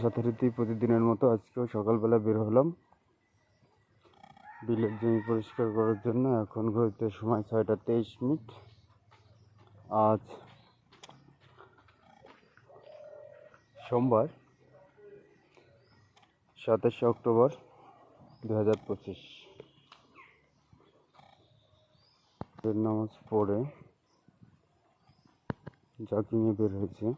যথারীতি প্রতিদিনের মতো আজকেও সকালবেলা বের হলাম। বিলের জমি পরিষ্কার করার জন্য এখন ঘুরতে সময় ছয়টা তেইশ মিনিট। আজ সোমবার, সাতাশে অক্টোবর দু হাজার পঁচিশ নামাজ পড়ে জগিংয়ে বের হয়েছে।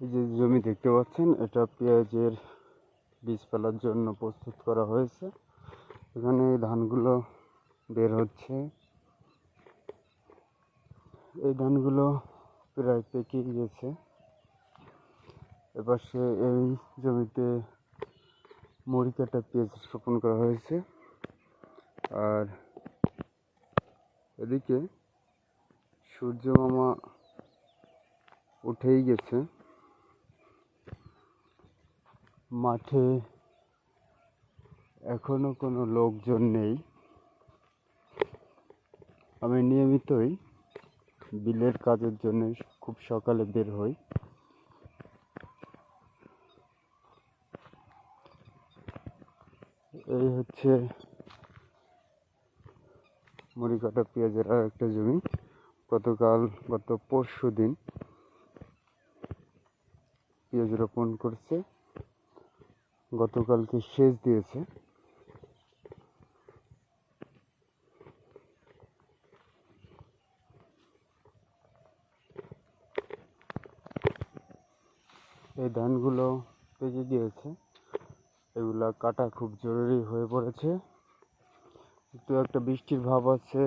এই যে জমি দেখতে পাচ্ছেন, এটা পেঁয়াজের বীজ ফেলার জন্য প্রস্তুত করা হয়েছে। এখানে ধানগুলো বের হচ্ছে। এই ধানগুলো প্রায় পেকে গেছে। এপাশে এই জমিতে মুড়ি কাটা পেঁয়াজ রোপণ করা হয়েছে। আর এদিকে সূর্য মামা উঠেই গেছে। মাঠে এখনও কোনো লোকজন নেই। আমি নিয়মিতই বিলের কাজের জন্য খুব সকালে বের হই। এই হচ্ছে মুড়ি কাটা পেঁয়াজের আর একটা জমি। গতকাল, গত পরশু দিন পেঁয়াজ রোপণ করছে। গতকালকে সেচ দিয়েছে। এই ধানগুলো পেকে গিয়েছে এগুলা কাটা খুব জরুরি হয়ে পড়েছে। একটু একটা বৃষ্টির ভাব আছে।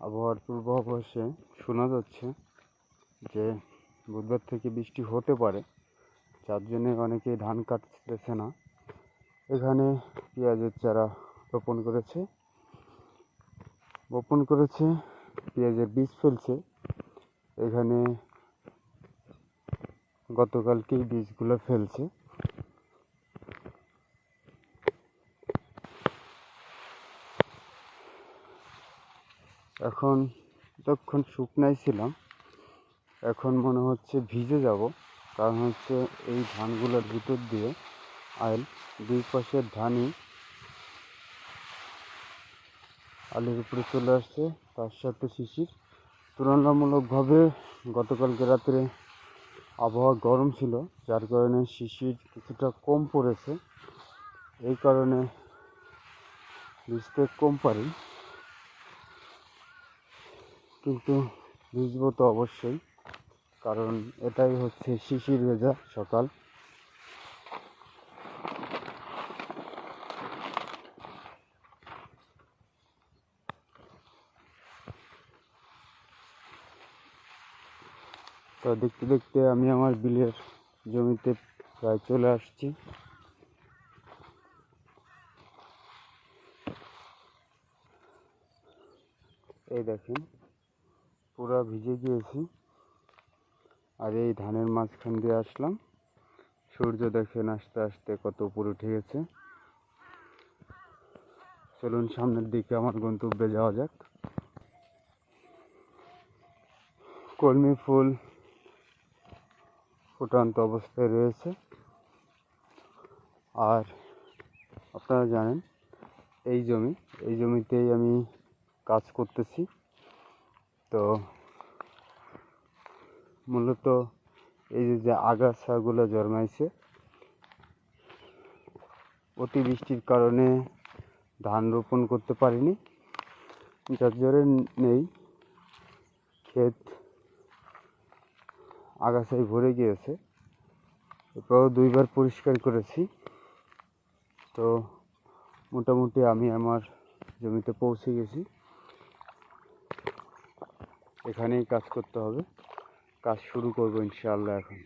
আবহাওয়ার পূর্বাভাসে শোনা যাচ্ছে যে বুধবার থেকে বৃষ্টি হতে পারে। যার জন্যে অনেকে ধান কাটতেছে না। এখানে পেঁয়াজের চারা রোপণ করেছে। বপন করেছে, পেঁয়াজের বীজ ফেলছে। এখানে গতকালকেই বীজগুলো ফেলছে। এখন তখন শুকনাই ছিলাম, এখন মনে হচ্ছে ভিজে যাব। কারণ হচ্ছে এই ধানগুলোর ভিতর দিয়ে আইল, দুই পাশের ধানই আলুর উপরে চলে আসছে, তার সাথে শিশির। তুলনামূলকভাবে গতকালকে রাত্রে আবহাওয়া গরম ছিল, যার কারণে শিশির কিছুটা কম পড়েছে। এই কারণে ভিজতে কম পারি। কিন্তু ভিজবো তো অবশ্যই। কারণ এটাই হচ্ছে শিশির ভেজা সকাল। তো দেখতে দেখতে আমি আমার বিলের জমিতে প্রায় চলে আসছি। এই দেখেন, পুরা ভিজে গিয়েছি। আর এই ধানের মাঝখান দিয়ে আসলাম। সূর্য দেখেন আস্তে আস্তে কত উপরে উঠে গেছে। চলুন সামনের দিকে আমার গন্তব্যে যাওয়া যাক। কলমি ফুল ফুটান্ত অবস্থায় রয়েছে। আর আপনারা জানেন, এই জমি, এই জমিতেই আমি কাজ করতেছি। তো মূলত এই যে আগাছাগুলো জন্মাইছে, অতিবৃষ্টির কারণে ধান রোপণ করতে পারিনি। যার জন্য নেই, ক্ষেত আগাছায় ভরে গিয়েছে। এরপরও দুইবার পরিষ্কার করেছি। তো মোটামুটি আমি আমার জমিতে পৌঁছে গেছি। এখানেই কাজ করতে হবে। কাজ শুরু করব ইনশাআল্লাহ এখন।